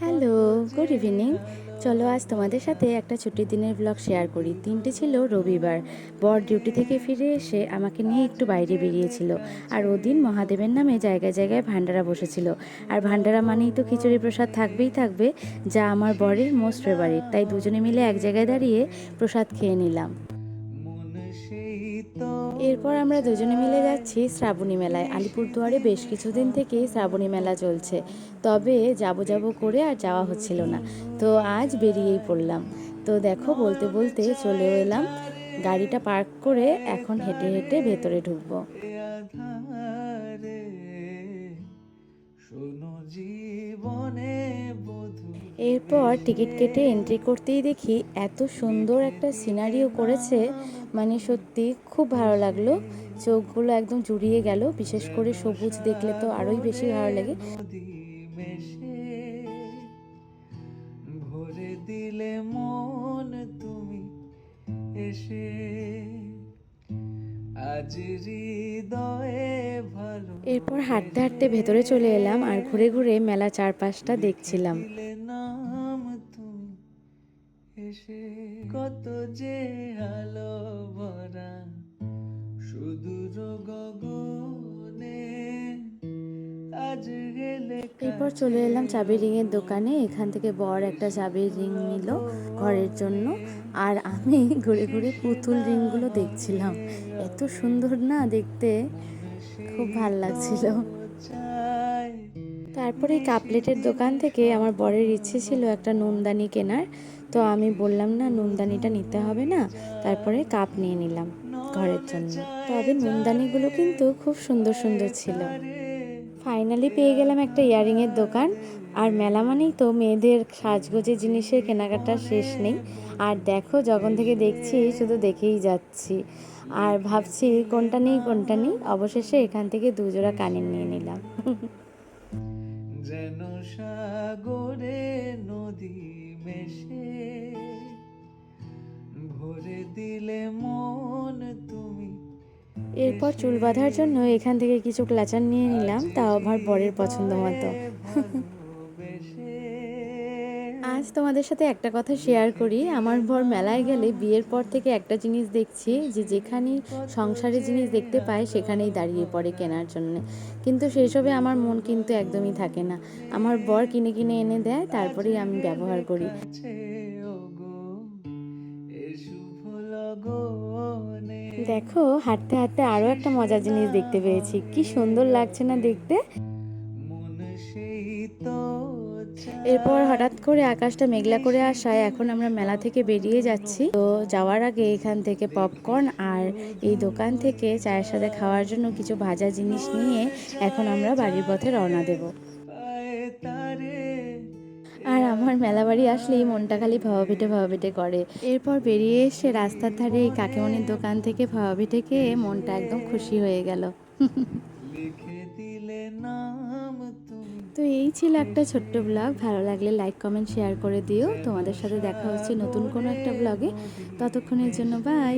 Hello good evening চলো আজ তোমাদের সাথে একটা ছুটির দিনের ব্লগ শেয়ার করি। দিনটি ছিল রবিবার। বর ডিউটি থেকে ফিরে এসে আমাকে নিয়ে একটু বাইরে বেরিয়েছিল আর ওদিন মহাদেবের নামে জায়গায় জায়গায় ভান্ডারা বসেছিল। আর ভান্ডারা মানেই তো খিচুড়ি প্রসাদ থাকবেই থাকবে, যা আমার বরের মোস্ট ফেভারিট তাই দুজনে মিলে এক জায়গায় দাঁড়িয়ে প্রসাদ খেয়ে নিলাম। এরপর আমরা দুজনে মিলে যাচ্ছি শ্রাবণী মেলায়। আলিপুরদুয়ারে বেশ কিছুদিন থেকেই শ্রাবণী মেলা চলছে। তবে যাব যাব করে আর যাওয়া হচ্ছিল না। তো আজ বেরিয়েই পড়লাম। তো দেখো, বলতে বলতে চলে এলাম। গাড়িটা পার্ক করে এখন হেঁটে হেঁটে ভেতরে ঢুকবো। এরপর টিকিট কেটে এন্ট্রি করতেই দেখি এত সুন্দর একটা সিনারিও করেছে। মানে সত্যি খুব ভালো লাগল। চোখগুলো একদম জুড়িয়ে গেল। বিশেষ করে সবুজ দেখলে তো আরোই বেশি ভালো লাগে। দিলে মন তুমি এসে এরপর হাঁটতে হাঁটতে ভেতরে চলে এলাম আর ঘুরে ঘুরে মেলা চারপাশটা দেখছিলাম। কত যে আলো এরপর চলে এলাম চাবির রিংয়ের দোকানে। এখান থেকে বর একটা চাবির রিং নিল ঘরের জন্য। আর আমি ঘুরে ঘুরে পুতুল রিংগুলো দেখছিলাম। এত সুন্দর না দেখতে? খুব ভালো লাগছিল। তারপরে কাপলেটের দোকান থেকে আমার বরের ইচ্ছে ছিল একটা নুনদানি কেনার। তো আমি বললাম, না, নুনদানিটা নিতে হবে না। তারপরে কাপ নিয়ে নিলাম ঘরের জন্য। তবে নুনদানিগুলো কিন্তু খুব সুন্দর সুন্দর ছিল। ফাইনালি পেয়ে গেলাম একটা ইয়ারিংয়ের দোকান। আর মেলা মানেই তো মেয়েদের সাজগোজের জিনিসের কেনাকাটা শেষ নেই। আর দেখো, যখন থেকে দেখছি, শুধু দেখেই যাচ্ছি। আর ভাবছি, কোনটা নেই কোনটা নেই, অবশেষে এখান থেকে দুজোড়া কানের নিয়ে নিলাম। যেন সাগরে এরপর চুল বাঁধার জন্য এখান থেকে কিছু ক্লাচার নিয়ে নিলাম তাও আমার বরের পছন্দ মতো। আজ তোমাদের সাথে একটা কথা শেয়ার করি। আমার বর মেলায় গেলে বিয়ের পর থেকে একটা জিনিস দেখছি যে যেখানেই সংসারের জিনিস দেখতে পায় সেখানেই দাঁড়িয়ে পড়ে কেনার জন্য। কিন্তু সেসবে আমার মন কিন্তু একদমই থাকে না। আমার বর কিনে কিনে এনে দেয়, তারপরেই আমি ব্যবহার করি। দেখো, হাঁটতে হাঁটতে আরও একটা মজার জিনিস দেখতে পেয়েছি। কি সুন্দর লাগছে না দেখতে। এরপর হঠাৎ করে আকাশটা মেঘলা করে আসায় এখন আমরা মেলা থেকে বেরিয়ে যাচ্ছি। তো যাওয়ার আগে এখান থেকে পপকর্ন আর এই দোকান থেকে চায়ের সাথে খাওয়ার জন্য কিছু ভাজা জিনিস নিয়ে এখন আমরা বাড়ির পথে রওনা দেব। আমার মেলা বাড়ি আসলেই মনটা খালি ভাবা পিঠে ভাবা পিঠে করে। এরপর বেরিয়ে এসে রাস্তার ধারে এই কাকিমণির দোকান থেকে ভাবা পিঠে খেয়ে মনটা একদম খুশি হয়ে গেল। তো এই ছিল একটা ছোট্ট ব্লগ। ভালো লাগলে লাইক, কমেন্ট, শেয়ার করে দিও। তোমাদের সাথে দেখা হচ্ছে নতুন কোনো একটা ব্লগে। ততক্ষণের জন্য বাই।